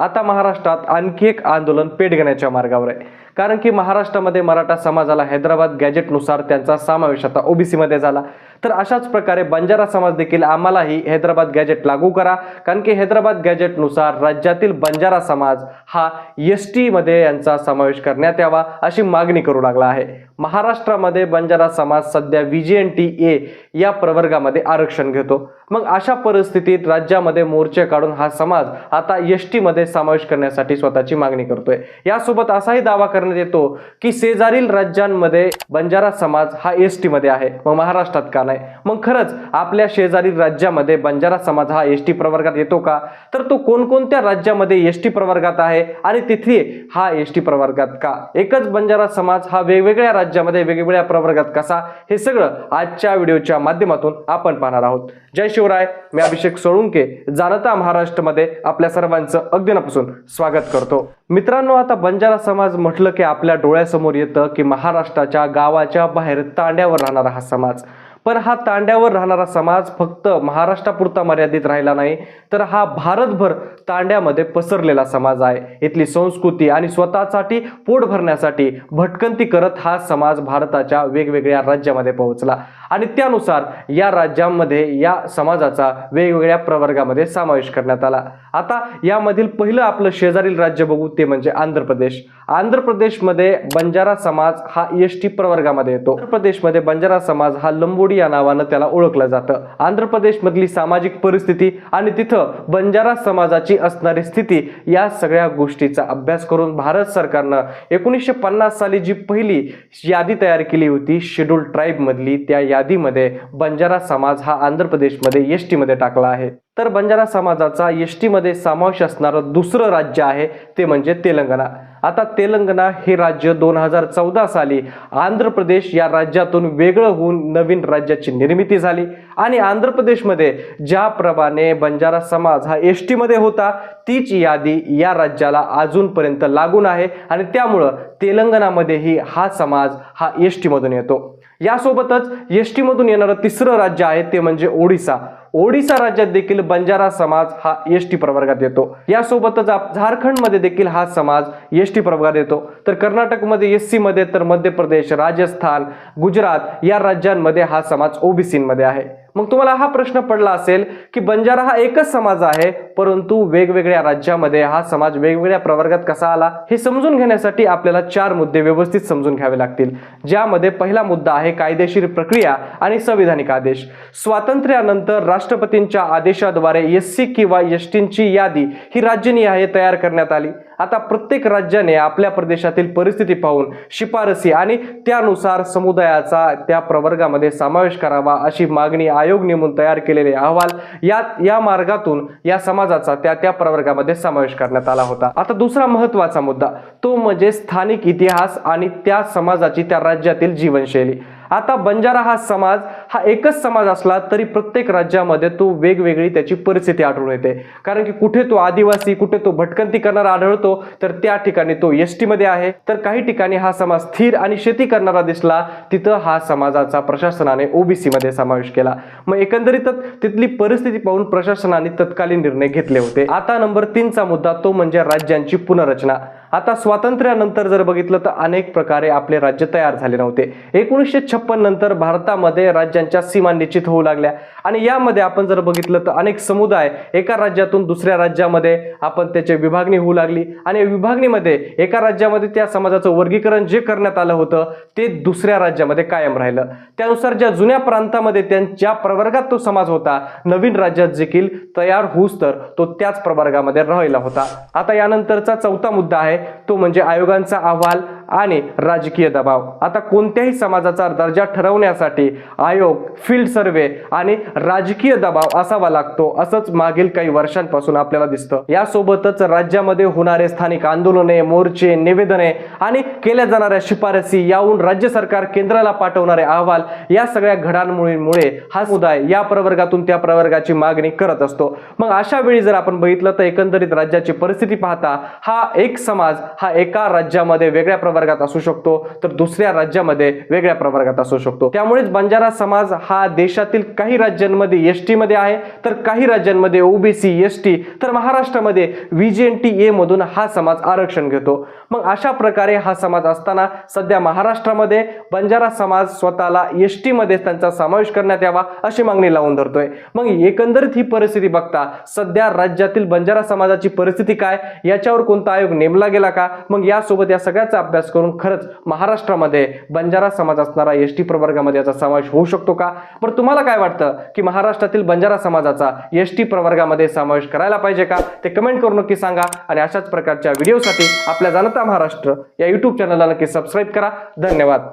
आता महाराष्ट्रात आणखी एक आंदोलन पेट घेण्याच्या मार्गावर आहे. कारण की महाराष्ट्रामध्ये मराठा समाजाला हैदराबाद गॅजेटनुसार त्यांचा समावेश आता ओबीसीमध्ये झाला. तर अशाच प्रकारे बंजारा समाज देखील आम्हालाही हैदराबाद गॅजेट लागू करा. कारण की हैदराबाद गॅजेटनुसार राज्यातील बंजारा समाज हा एस टीमध्ये यांचा समावेश करण्यात यावा अशी मागणी करू लागला आहे. महाराष्ट्रामध्ये बंजारा समाज सध्या V J N T A या प्रवर्गामध्ये आरक्षण घेतो. मग अशा परिस्थितीत राज्यामध्ये मोर्चे काढून हा समाज आता एस टीमध्ये समावेश करण्यासाठी स्वतःची मागणी करतोय. यासोबत असाही दावा करण्यात येतो की शेजारील राज्यांमध्ये बंजारा समाज हा एस टीमध्ये आहे. मग महाराष्ट्रात का नाही. मग खरंच आपल्या शेजारील राज्यामध्ये बंजारा समाज हा एस टी प्रवर्गात येतो का? तर तो कोणकोणत्या राज्यामध्ये एस टी प्रवर्गात आहे आणि तिथे हा एस टी प्रवर्गात का? एकच बंजारा समाज हा वेगवेगळ्या राज्यामध्ये वेगवेगळ्या प्रवर्गात कसा? हे सगळं आजच्या व्हिडिओच्या माध्यमातून आपण पाहणार आहोत. जय शिवराय मी अभिषेक सोळुंके जाणता महाराष्ट्रामध्ये आपल्या सर्वांचं अगदीनापासून स्वागत करतो. मित्रांनो आता बंजारा समाज म्हटलं की आपल्या डोळ्यासमोर येतं की महाराष्ट्राच्या गावाच्या बाहेर तांड्यावर राहणारा हा समाज. पण हा तांड्यावर राहणारा समाज फक्त महाराष्ट्रापुरता मर्यादित राहिला नाही तर हा भारतभर तांड्यामध्ये पसरलेला समाज आहे. इथली संस्कृती आणि स्वतःसाठी पोट भरण्यासाठी भटकंती करत हा समाज भारताच्या वेगवेगळ्या राज्यामध्ये पोहोचला. आणि त्यानुसार या राज्यांमध्ये या समाजाचा वेगवेगळ्या प्रवर्गामध्ये समावेश करण्यात आला. आता यामधील पहिलं आपलं शेजारील राज्य बघू ते म्हणजे आंध्र प्रदेश. आंध्र प्रदेशमध्ये बंजारा समाज हा एस टी प्रवर्गामध्ये येतो. आंध्र प्रदेशमध्ये बंजारा समाज हा लंबोडी या नावानं त्याला ओळखलं जातं. आंध्र प्रदेशमधली सामाजिक परिस्थिती आणि तिथं बंजारा समाजाची असणारी स्थिती या सगळ्या गोष्टीचा अभ्यास करून भारत सरकारनं एकोणीसशे पन्नास साली जी पहिली यादी तयार केली होती शेड्यूल ट्राईब मधली त्या यादीमध्ये बंजारा समाज हा आंध्र प्रदेशमध्ये एसमध्ये टाकला आहे. तर बंजारा समाजाचा एसमध्ये समावेश असणारं दुसरं राज्य आहे ते म्हणजे तेलंगणा. आता तेलंगणा हे राज्य दोन हजार चौदा साली आंध्र प्रदेश या राज्यातून वेगळं होऊन नवीन राज्याची निर्मिती झाली. आणि आंध्र प्रदेशमध्ये ज्याप्रमाणे बंजारा समाज हा एस टीमध्ये होता तीच यादी या राज्याला अजूनपर्यंत लागून आहे. आणि त्यामुळं तेलंगणामध्येही हा समाज हा एस टीमधून येतो. यासोबतच एस टीमधून येणारं तिसरं राज्य आहे ते म्हणजे ओडिसा. ओडिसा राज्यात देखील बंजारा समाज हा एस टी प्रवर्गात येतो. यासोबतच झारखंडमध्ये देखील हा समाज एस टी प्रवर्गात येतो. तर कर्नाटकमध्ये एस सीमध्ये तर मध्य प्रदेश राजस्थान गुजरात या राज्यांमध्ये हा समाज ओबीसीमध्ये आहे. मग तुम्हाला हा प्रश्न पडला असेल की बंजारा हा एकच समाज आहे परंतु वेगवेगळ्या राज्यामध्ये हा समाज वेगवेगळ्या प्रवर्गात कसा आला हे समजून घेण्यासाठी आपल्याला चार मुद्दे व्यवस्थित समजून घ्यावे लागतील. ज्यामध्ये पहिला मुद्दा आहे कायदेशीर प्रक्रिया आणि संविधानिक आदेश. स्वातंत्र्यानंतर राष्ट्रपतींच्या आदेशाद्वारे एस सी किंवा एस टींची यादी ही राज्यनिहाय तयार करण्यात आली. आता प्रत्येक राज्याने आपल्या प्रदेशातील परिस्थिती पाहून शिफारसी आणि त्यानुसार समुदायाचा त्या प्रवर्गामध्ये समावेश करावा अशी मागणी आयोग नेमून तयार केलेले अहवाल या या मार्गातून या समाजाचा त्या त्या प्रवर्गामध्ये समावेश करण्यात आला होता. आता दुसरा महत्त्वाचा मुद्दा तो म्हणजे स्थानिक इतिहास आणि त्या समाजाची त्या राज्यातील जीवनशैली. आता बंजारा हा समाज हा एकच समाज असला तरी प्रत्येक राज्यामध्ये तो वेगवेगळी त्याची परिस्थिती आढळून येते. कारण की कुठे तो आदिवासी कुठे तो भटकंती करणारा आढळतो तर त्या ठिकाणी तो एसमध्ये आहे. तर काही ठिकाणी हा समाज स्थिर आणि शेती करणारा दिसला तिथं हा समाजाचा प्रशासनाने ओबीसी मध्ये समावेश केला. मग एकंदरीतच तिथली परिस्थिती पाहून प्रशासनाने तत्कालीन निर्णय घेतले होते. आता नंबर तीनचा मुद्दा तो म्हणजे राज्यांची पुनर्रचना. आता स्वातंत्र्यानंतर जर बघितलं तर अनेक प्रकारे आपले राज्य तयार झाले नव्हते. एकोणीसशे छप्पन नंतर भारतामध्ये राज्यांच्या सीमा निश्चित होऊ लागल्या. आणि यामध्ये आपण जर बघितलं तर अनेक समुदाय एका राज्यातून दुसऱ्या राज्यामध्ये आपण त्याची विभागणी होऊ लागली. आणि विभागणीमध्ये एका राज्यामध्ये त्या समाजाचं वर्गीकरण जे करण्यात आलं होतं ते दुसऱ्या राज्यामध्ये कायम राहिलं. त्यानुसार ज्या जुन्या प्रांतामध्ये त्यांच्या प्रवर्गात तो समाज होता नवीन राज्यात देखील तयार होऊस तर तो त्याच प्रवर्गामध्ये राहिला होता. आता यानंतरचा चौथा मुद्दा आहे तो म्हणजे आयोगांचा अहवाल आणि राजकीय दबाव. आता कोणत्याही समाजाचा दर्जा ठरवण्यासाठी आयोग फील्ड सर्वे आणि राजकीय दबाव असावा लागतो असंच मागील काही वर्षांपासून आपल्याला दिसतं. यासोबतच राज्यामध्ये होणारे स्थानिक आंदोलने मोर्चे निवेदने आणि केल्या जाणाऱ्या शिफारसी याहून राज्य सरकार केंद्राला पाठवणारे अहवाल या सगळ्या घडामोडींमुळे हा समुदाय या प्रवर्गातून त्या प्रवर्गाची मागणी करत असतो. मग अशा वेळी जर आपण बघितलं तर एकंदरीत राज्याची परिस्थिती पाहता हा एक समाज हा एका राज्यामध्ये वेगळ्या प्रवर्ग प्रवर्गात असू शकतो तर दुसऱ्या राज्यामध्ये वेगळ्या प्रवर्गात असू शकतो. त्यामुळेच बंजारा समाज हा देशातील काही राज्यांमध्ये एसमध्ये आहे तर काही राज्यांमध्ये ओबीसी एस टी तर महाराष्ट्रामध्ये व्हीजीएनटी मधून हा समाज आरक्षण घेतो. मग अशा प्रकारे हा समाज असताना सध्या महाराष्ट्रामध्ये बंजारा समाज स्वतःला एसमध्ये त्यांचा समावेश करण्यात यावा अशी मागणी लावून धरतोय. मग एकंदरीत ही परिस्थिती बघता सध्या राज्यातील बंजारा समाजाची परिस्थिती काय याच्यावर कोणता आयोग नेमला गेला का मग यासोबत या सगळ्याचा अभ्यास करून खरंच महाराष्ट्रामध्ये बंजारा समाज असणारा एस टी प्रवर्गामध्ये याचा समावेश होऊ शकतो का? बरं तुम्हाला काय वाटतं की महाराष्ट्रातील बंजारा समाजाचा एस टी प्रवर्गामध्ये समावेश करायला पाहिजे का? ते कमेंट करून नक्की सांगा आणि अशाच प्रकारच्या व्हिडिओसाठी आपल्या जाणता महाराष्ट्र या युट्यूब चॅनलला नक्की सबस्क्राईब करा. धन्यवाद.